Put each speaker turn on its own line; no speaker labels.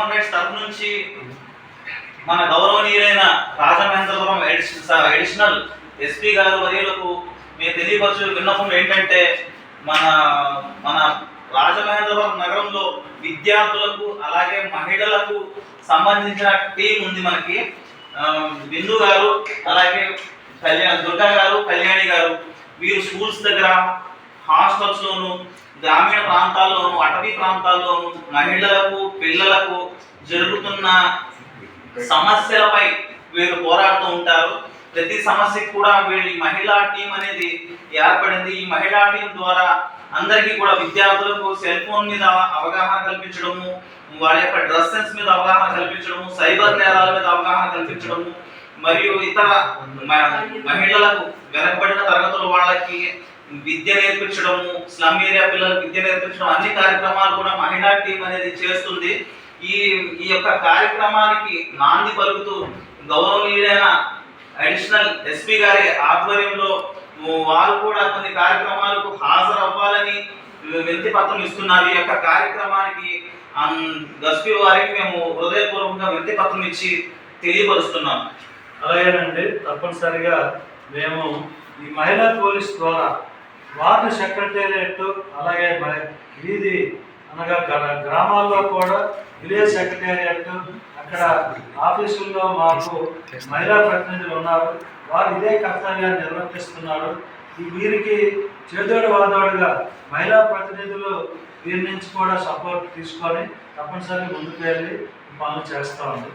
Human rights తరఫు నుంచి మన గౌరవనీయులైన రాజమహేంద్రపురం ఎడిషనల్ ఎడిషనల్ ఎస్పీ గారు వర్యులకు మేము తెలియపరచు విన్నపం ఏంటంటే మన మన రాజమహేంద్రపురం నగరంలో విద్యార్థులకు అలాగే మహిళలకు సంబంధించిన టీం ఉంది మనకి. బిందు గారు అలాగే కళ్యాణ్ దుర్గా గారు కళ్యాణి గారు. వీరు స్కూల్స్ దగ్గర హాస్టల్స్లోను గ్రామీణ ప్రాంతాల్లోను అటవీ ప్రాంతాల్లోను మహిళలకు పిల్లలకు జరుగుతున్న సమస్యలపై వీరు పోరాడుతూ ఉంటారు. ప్రతి సమస్యకు కూడా వీరి మహిళా టీం అనేది ఏర్పడింది. ఈ మహిళా టీం ద్వారా అందరికీ కూడా విద్యార్థులకు సెల్ ఫోన్ మీద అవగాహన కల్పించడము వాళ్ళ యొక్క డ్రెస్ సెన్స్ మీద అవగాహన కల్పించడము సైబర్ నేరాల మీద అవగాహన కల్పించడము మరియు ఇతర మహిళలకు వెనకబడిన తరగతుల వాళ్ళకి విద్య నేర్పించడము స్లమ్ ఏరియా పిల్లలకు విద్య నేర్పించడం అన్ని కార్యక్రమాలు కూడా మహిళా టీం అనేది చేస్తుంది. ఈ ఈ యొక్క కార్యక్రమానికి నాంది పలుకుతూ గౌరవనీయులైన అడిషనల్ ఎస్పీ గారి ఆధ్వర్యంలో వారు కూడా కొన్ని కార్యక్రమాలకు హాజరవ్వాలని వినతి పత్రం ఇస్తున్నారు. ఈ యొక్క కార్యక్రమానికి గస్పీ వారికి మేము హృదయపూర్వకంగా వినతి పత్రం ఇచ్చి తెలియపరుస్తున్నాం.
అలాగేనండి తప్పనిసరిగా మేము ఈ మహిళా పోలీస్ ద్వారా వార్డు సెక్రటేరియట్ అలాగే వీధి అనగా గ్రామాల్లో కూడా విలేజ్ సెక్రటేరియట్ అక్కడ ఆఫీసుల్లో మాకు మహిళా ప్రతినిధులు ఉన్నారు. వారు ఇదే కర్తవ్యాన్ని నిర్వర్తిస్తున్నారు. ఈ వీరికి చేదోడు వాదోడుగా మహిళా ప్రతినిధులు వీరి నుంచి కూడా సపోర్ట్ తీసుకొని తప్పనిసరిగా ముందుకు వెళ్ళి పనులు చేస్తూ ఉంది.